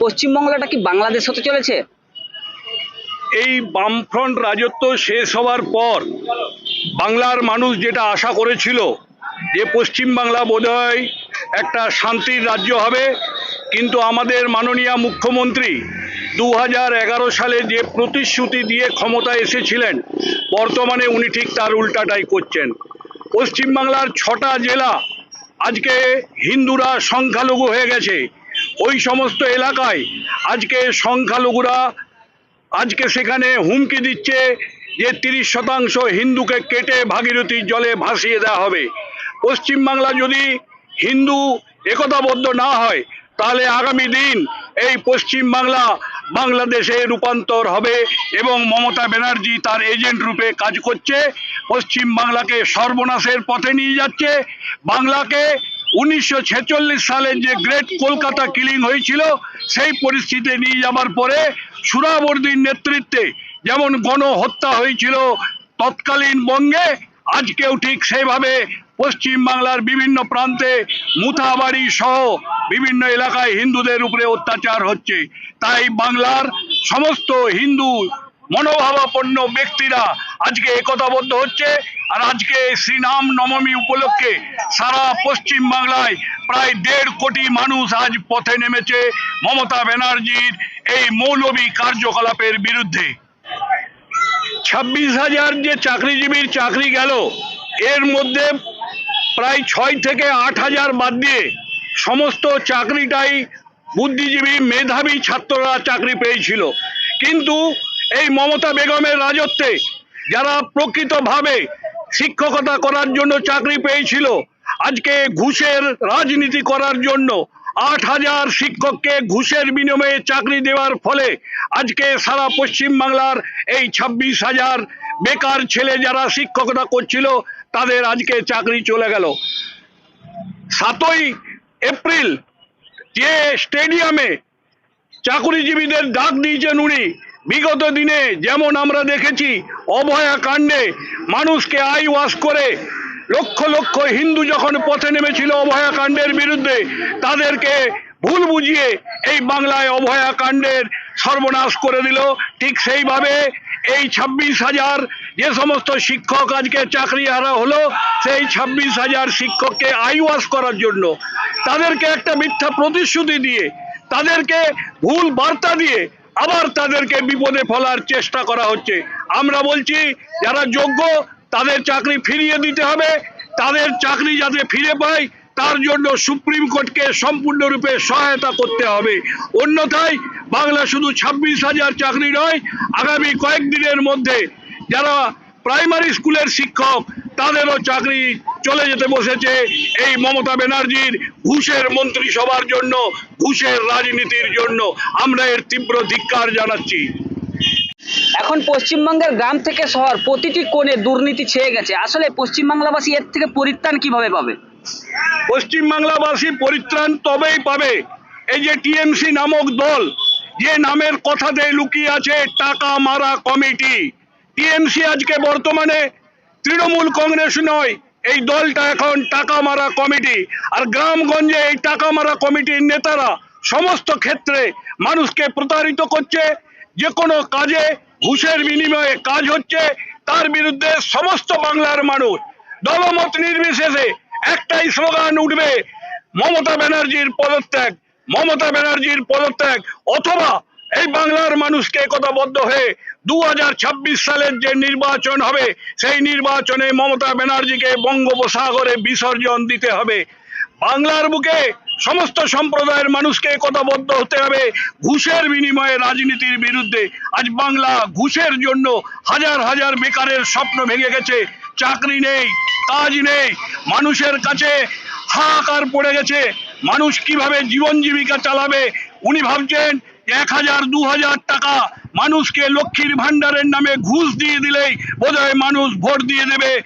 পশ্চিমবাংলাটা কি বাংলাদেশ হতে চলেছে? এই বামফ্রন্ট রাজত্ব শেষ হওয়ার পর বাংলার মানুষ যেটা আশা করেছিল যে পশ্চিমবাংলা বোধহয় একটা শান্তির রাজ্য হবে, কিন্তু আমাদের মাননীয় মুখ্যমন্ত্রী দু হাজার এগারো সালে যে প্রতিশ্রুতি দিয়ে ক্ষমতায় এসেছিলেন, বর্তমানে উনি ঠিক তার উল্টাটাই করছেন। পশ্চিমবাংলার ছটা জেলা আজকে হিন্দুরা সংখ্যালঘু হয়ে গেছে। ওই সমস্ত এলাকায় আজকে সংখ্যালঘুরা আজকে সেখানে হুমকি দিচ্ছে যে তিরিশ শতাংশ হিন্দুকে কেটে ভাগীরথীর জলে ভাসিয়ে দেওয়া হবে। পশ্চিমবাংলা যদি হিন্দু একতাবদ্ধ না হয়, তাহলে আগামী দিন এই পশ্চিমবাংলা বাংলাদেশে রূপান্তর হবে এবং মমতা ব্যানার্জি তার এজেন্ট রূপে কাজ করছে। পশ্চিমবাংলাকে সর্বনাশের পথে নিয়ে যাচ্ছে। বাংলাকে উনিশশো ছেচল্লিশ সালে যে গ্রেট কলকাতা কিলিং হয়েছিল, সেই পরিস্থিতি নিয়ে যাবার পরে সুরাবর্দীর নেতৃত্বে যেমন গণহত্যা হয়েছিল তৎকালীন বঙ্গে, আজকেও ঠিক সেইভাবে পশ্চিম বাংলার বিভিন্ন প্রান্তে মুথাবাড়ি সহ বিভিন্ন এলাকায় হিন্দুদের উপরে অত্যাচার হচ্ছে। তাই বাংলার সমস্ত হিন্দু মনোভাবাপন্ন ব্যক্তিরা আজকে একতাবদ্ধ হচ্ছে, আর আজকে শ্রীরাম নবমী উপলক্ষে সারা পশ্চিম বাংলায় প্রায় দেড় কোটি মানুষ আজ পথে নেমেছে মমতা ব্যানার্জির এই মৌলবী কার্যকলাপের বিরুদ্ধে। ছাব্বিশ হাজার যে চাকরিজীবীর চাকরি গেল, এর মধ্যে প্রায় ছয় থেকে আট হাজার বাদ দিয়ে সমস্ত চাকরিটাই বুদ্ধিজীবী, মেধাবী ছাত্ররা চাকরি পেয়েছিল। কিন্তু এই মমতা বেগমের রাজত্বে যারা প্রকৃতভাবে শিক্ষকতা করার জন্য চাকরি পেয়েছিল আজকে ঘুষের রাজনীতি করার জন্য আট হাজার শিক্ষককে ঘুষের বিনিময়ে চাকরি দেওয়ার ফলে আজকে সারা পশ্চিম বাংলার এই ছাব্বিশ হাজার বেকার ছেলে যারা শিক্ষকতা করছিল, তাদের আজকে চাকরি চলে গেল। সাতই এপ্রিল যে স্টেডিয়ামে চাকরিজীবীদের ডাক দিয়েছেন উনি, বিগত দিনে যেমন আমরা দেখেছি অভয়া কাণ্ডে মানুষকে আই ওয়াশ করে লক্ষ লক্ষ হিন্দু যখন পথে নেমেছিল অভয়া কাণ্ডের বিরুদ্ধে, তাদেরকে ভুল বুঝিয়ে এই বাংলায় অভয়া কাণ্ডের সর্বনাশ করে দিল। ঠিক সেইভাবে এই ছাব্বিশ হাজার যে সমস্ত শিক্ষক আজকে চাকরি হারা হলো, সেই ছাব্বিশ হাজার শিক্ষককে আই ওয়াশ করার জন্য তাদেরকে একটা মিথ্যা প্রতিশ্রুতি দিয়ে, তাদেরকে ভুল বার্তা দিয়ে আবার তাদেরকে বিপদে ফেলার চেষ্টা করা হচ্ছে। আমরা বলছি, যারা যোগ্য তাদের চাকরি ফিরিয়ে দিতে হবে। তাদের চাকরি যাতে ফিরে পায়, তার জন্য সুপ্রিম কোর্টকে সম্পূর্ণরূপে সহায়তা করতে হবে। অন্যথায় বাংলা শুধু ছাব্বিশ হাজার চাকরি নয়, আগামী কয়েকদিনের মধ্যে যারা প্রাইমারি স্কুলের শিক্ষক, তাদেরও চাকরি চলে যেতে বসেছে। এই মমতা ব্যানার্জির ঘুষের মন্ত্রিসভার জন্য, ঘুষের রাজনীতির জন্য আমরা এর তীব্র ধিক্কার জানাচ্ছি। এখন পশ্চিমবঙ্গের গ্রাম থেকে শহর, প্রতিটি কোণে দুর্নীতি ছেয়ে গেছে। আসলে পশ্চিমবাংলাবাসী এর থেকে পরিত্রাণ কীভাবে পাবে? পশ্চিমবাংলাবাসী পরিত্রাণ তবেই পাবে। এই যে টিএমসি নামক দল, যে নামের কথা কথাতে লুকিয়ে আছে টাকা মারা কমিটি। টিএমসি আজকে বর্তমানে তৃণমূল কংগ্রেস নয়, এই দলটা এখন টাকা মারা কমিটি। আর গ্রামগঞ্জে এই টাকা মারা কমিটির নেতারা সমস্ত ক্ষেত্রে মানুষকে প্রতারিত করছে। যে কোনো কাজে ঘুষের বিনিময়ে কাজ হচ্ছে, তার বিরুদ্ধে সমস্ত বাংলার মানুষ, দলমত নির্বিশেষে একটাই স্লোগান উঠবে, মমতা ব্যানার্জির পদত্যাগ, মমতা ব্যানার্জির পদত্যাগ, অথবা এই বাংলার মানুষকে একতাবদ্ধ হয়ে দু হাজার ছাব্বিশ সালের যে নির্বাচন হবে, সেই নির্বাচনে মমতা ব্যানার্জিকে বঙ্গোপসাগরে বিসর্জন দিতে হবে। বাংলার বুকে সমস্ত সম্প্রদায়ের মানুষকে একতাবদ্ধ হতে হবে। ঘুষের বিনিময়ে রাজনীতির বিরুদ্ধে আজ বাংলা ঘুষের জন্য হাজার হাজার বেকারের স্বপ্ন ভেঙে গেছে। চাকরি নেই, কাজ নেই, মানুষের কাছে হাহাকার পড়ে গেছে। মানুষ কীভাবে জীবন জীবিকা চালাবে? উনি ভাবছেন এক হাজার, দু হাজার টাকা মানুষকে লক্ষ্মীর ভাণ্ডারের নামে ঘুষ দিয়ে দিলেই বোধহয় মানুষ ভোট দিয়ে দেবে।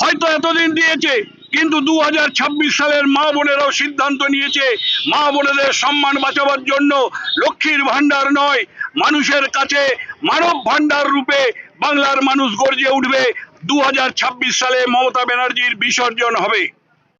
হয়তো এতদিন দিয়েছে কিন্তু দু হাজার ছাব্বিশ সালের মা বোনেরাও সিদ্ধান্ত নিয়েছে, মা বোনেদের সম্মান বাঁচাবার জন্য লক্ষ্মীর ভাণ্ডার নয়, মানুষের কাছে মানব ভাণ্ডার রূপে বাংলার মানুষ গর্জে উঠবে। দু হাজার ছাব্বিশ সালে মমতা ব্যানার্জির বিসর্জন হবে।